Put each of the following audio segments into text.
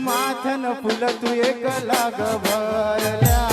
માથન ફૂલ તું એક લાગ ભરલ્યા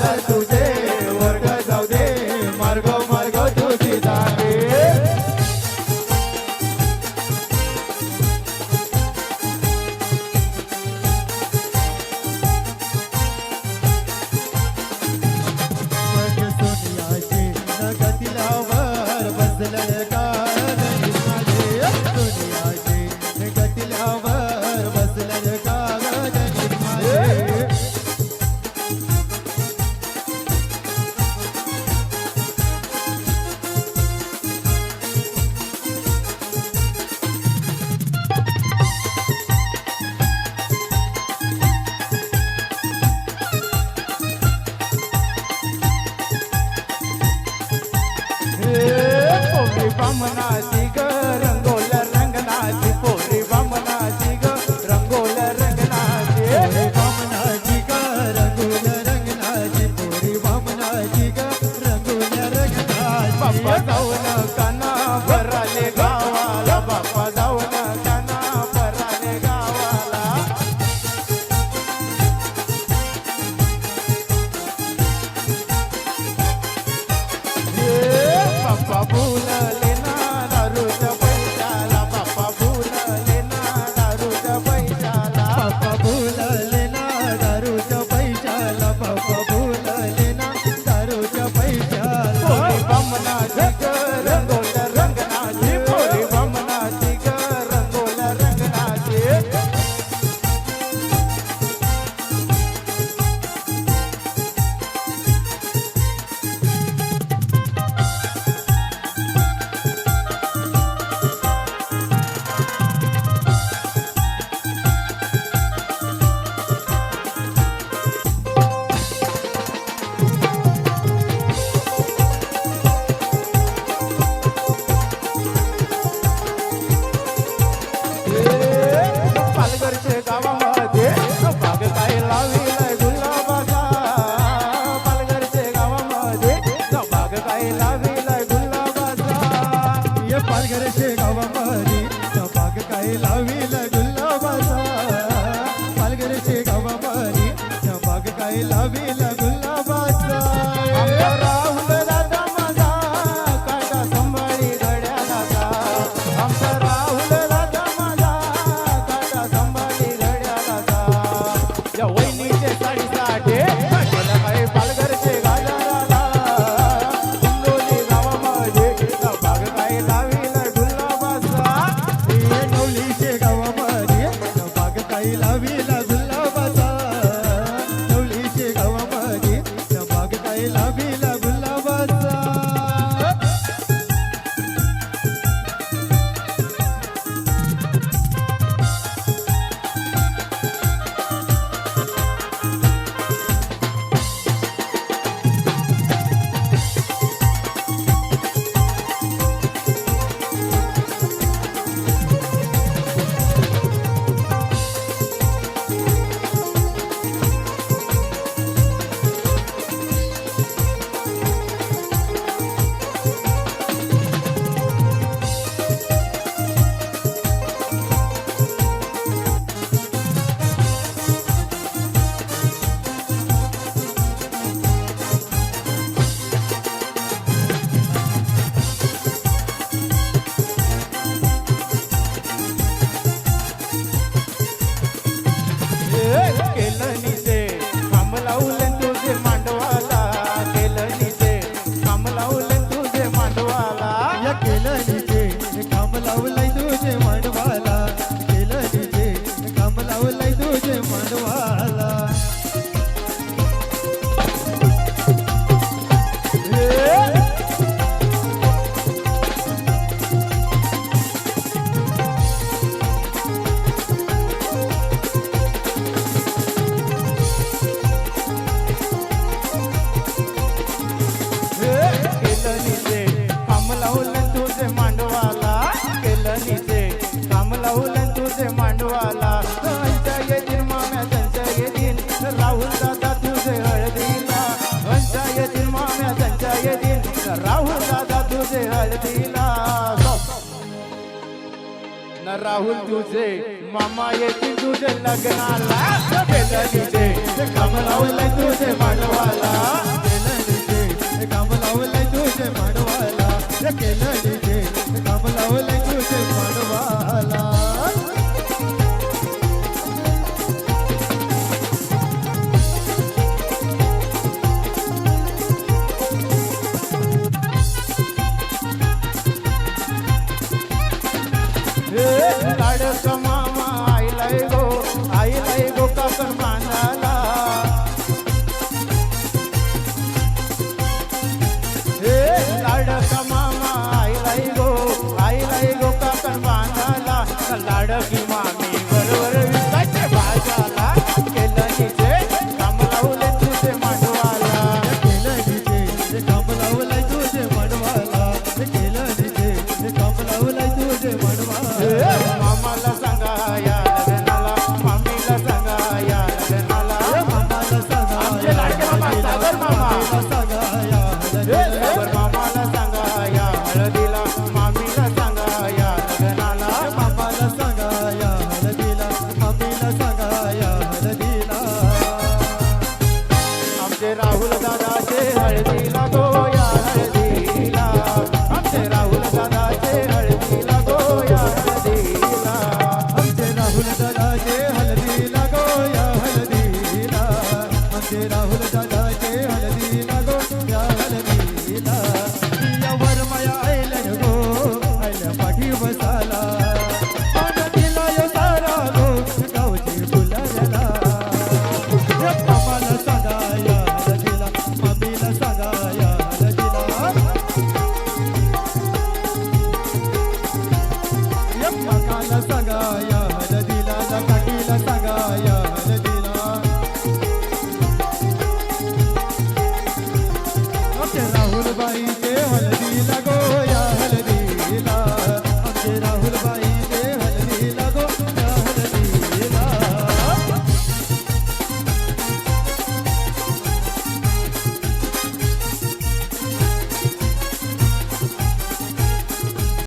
That's કામના love you. i don't Laule. गंजाय दिन राहुल दादा तुझे हळदीला न राहुल तुझे मामा येतील तुझे लग्नाला तुझे काम लावलंय तुझे मांडवाला काम लावलंय तुझे मांडवाला केलं काम लावलंय तुझे मांडवाला a lot of you Rahul दादाचे हळदीला गोया हळदी Bahia.